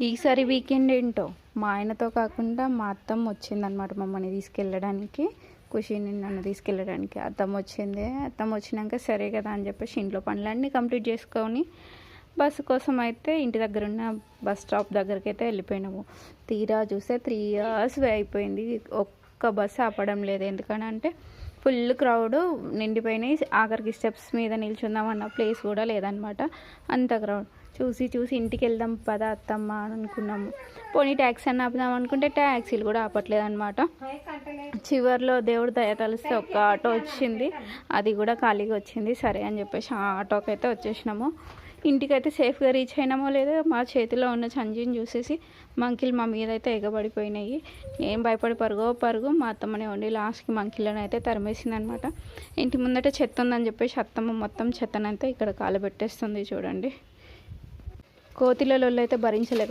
ఈసారి వీకెండ్ ఏంటో? మా ఆయనతో కాకుండా మా అత్తమ్మ వచ్చిందనమాట మమ్మల్ని తీసుకెళ్ళడానికి. ఖుషిని నన్ను తీసుకెళ్ళడానికి. అత్తమ్మ వచ్చింది. అత్తమ్మ వచ్చినాక సరే కదా అని చెప్పేసి ఇంట్లో పనులన్నీ కంప్లీట్ చేసుకొని బస్సు కోసం అయితే ఇంటి దగ్గర ఉన్న బస్ స్టాప్ దగ్గరికి అయితే వెళ్ళిపోయినాము. తీరా చూస్తే త్రీ ఇయర్స్ అయిపోయింది. ఒక్క బస్సు ఆపడం లేదు. ఎందుకని అంటే ఫుల్ క్రౌడ్ నిండిపోయినాయి. ఆఖరికి స్టెప్స్ మీద నిల్చుందాం అన్న ప్లేస్ కూడా లేదనమాట అంత క్రౌడ్. చూసి చూసి ఇంటికి వెళ్దాం పద అత్తమ్మ అని అనుకున్నాము. పోనీ ట్యాక్సీ అని ఆపుదాం అనుకుంటే ట్యాక్సీలు కూడా ఆపట్లేదు అనమాట చివరిలో దేవుడు దయ తలిస్తే ఒక ఆటో వచ్చింది. అది కూడా ఖాళీగా వచ్చింది. సరే అని చెప్పేసి ఆ ఆటోకి అయితే వచ్చేసినాము. ఇంటికైతే సేఫ్గా రీచ్ అయినామో లేదో మా చేతిలో ఉన్న సంజీని చూసేసి మంకిలు మా మీద అయితే ఎగబడిపోయినాయి. నేను భయపడి పరుగో పరుగు మా అత్తమ్మనే ఉండి లాస్ట్కి మంకిలను అయితే తరిమేసింది అనమాట ఇంటి ముందట చెత్త ఉందని చెప్పేసి అత్తమ్మ మొత్తం చెత్తనైతే ఇక్కడ కాలబెట్టేస్తుంది చూడండి. కోతిలలో అయితే భరించలేక